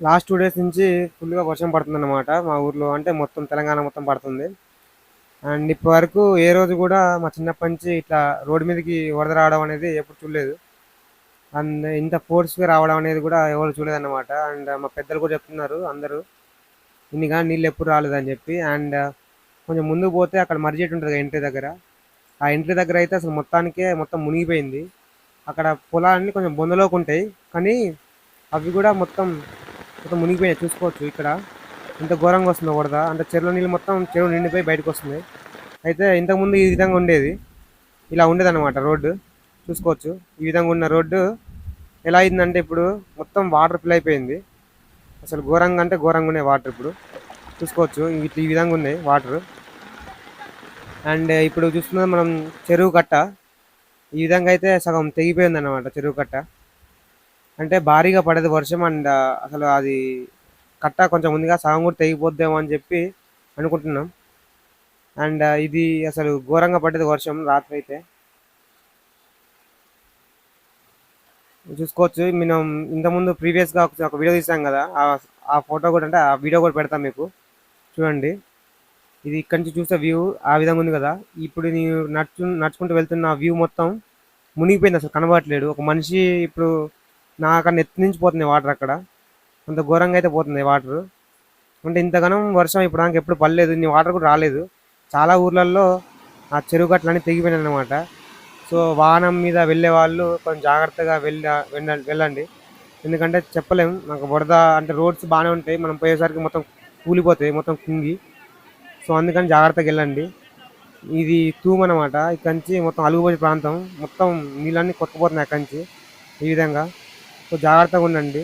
Last two days నుంచి ఫుల్గా వర్షం పడుతుంది అనమాట మా ఊర్లో. అంటే మొత్తం తెలంగాణ మొత్తం పడుతుంది. అండ్ ఇప్పటి వరకు ఏ రోజు కూడా మా చిన్నప్పటి నుంచి ఇట్లా రోడ్డు మీదకి వరద రావడం అనేది ఎప్పుడు చూడలేదు. అండ్ ఇంత ఫోర్స్గా రావడం అనేది కూడా ఎవరు చూడలేదు అన్నమాట అండ్ మా పెద్దలు కూడా చెప్తున్నారు అందరూ ఇన్ని కానీ నీళ్ళు ఎప్పుడు రాలేదని చెప్పి. అండ్ కొంచెం ముందుకు పోతే అక్కడ మర్జెట్ ఉంటుంది ఎంట్రీ దగ్గర. ఆ ఎంట్రీ దగ్గర అయితే అసలు మొత్తానికే మొత్తం మునిగిపోయింది. అక్కడ పొలాలన్నీ కొంచెం బొందలోకి ఉంటాయి. కానీ అవి కూడా మొత్తం మొత్తం మునిగిపోయినాయి చూసుకోవచ్చు ఇక్కడ. ఇంత ఘోరంగా వస్తుంది వరద అంటే చెరువు నీళ్ళు మొత్తం చెరువు నిండిపోయి బయటకు వస్తుంది. అయితే ఇంతకుముందు ఈ విధంగా ఉండేది. ఇలా ఉండేదన్నమాట రోడ్డు. చూసుకోవచ్చు. ఈ విధంగా ఉన్న రోడ్డు ఎలా అయిందంటే ఇప్పుడు మొత్తం వాటర్ ఫిల్ అయిపోయింది. అసలు ఘోరంగా అంటే ఘోరంగా ఉన్నాయి వాటర్ ఇప్పుడు. చూసుకోవచ్చు. ఇట్లా ఈ విధంగా ఉన్నాయి వాటర్. అండ్ ఇప్పుడు చూస్తున్నది మనం చెరువు కట్ట. ఈ విధంగా అయితే సగం తెగిపోయింది అన్నమాట చెరువు కట్ట. అంటే భారీగా పడేది వర్షం అండ్ అసలు అది కట్ట కొంచెం ముందుగా సగం కూడా తెగిపోద్దేమో అని చెప్పి అనుకుంటున్నాం. అండ్ ఇది అసలు ఘోరంగా పడ్డది వర్షం రాత్రి అయితే. చూసుకోవచ్చు మనం ఇంతకుముందు ప్రీవియస్గా ఒక వీడియో తీసాం కదా ఆ- ఫోటో కూడా అంటే ఆ వీడియో కూడా పెడతాం మీకు. చూడండి. ఇది ఇక్కడి నుంచి చూస్తే వ్యూ ఆ విధంగా ఉంది కదా. ఇప్పుడు నేను నడుచు నడుచుకుంటూ వెళ్తున్న వ్యూ మొత్తం మునిగిపోయింది అసలు కనబడట్లేడు ఒక మనిషి ఇప్పుడు నా అక్కడ నెత్తి నుంచి పోతుంది వాటర్ అక్కడ. అంత ఘోరంగా అయితే పోతుంది వాటర్. అంటే ఇంతగానం వర్షం ఇప్పుడు నాకు ఎప్పుడు పడలేదు. నీ వాటర్ కూడా రాలేదు. చాలా ఊర్లలో ఆ చెరువు గట్లన్నీ తెగిపోయినాయి అనమాట సో వాహనం మీద వెళ్ళే వాళ్ళు కొంచెం జాగ్రత్తగా వెళ్ళ వెళ్ళ- వెళ్ళండి. ఎందుకంటే చెప్పలేము నాకు వరద అంటే రోడ్స్ బాగానే ఉంటాయి. మనం పోయేసరికి మొత్తం కూలిపోతాయి. మొత్తం కుంగి. సో అందుకని జాగ్రత్తగా వెళ్ళండి. ఇది తూమ్ అనమాట ఇక్కడి నుంచి మొత్తం అలుగుబోయే ప్రాంతం. మొత్తం నీళ్ళన్నీ కొట్టుకుపోతున్నాయి అక్కడి నుంచి. ఈ విధంగా. జాగ్రత్తగా ఉండండి.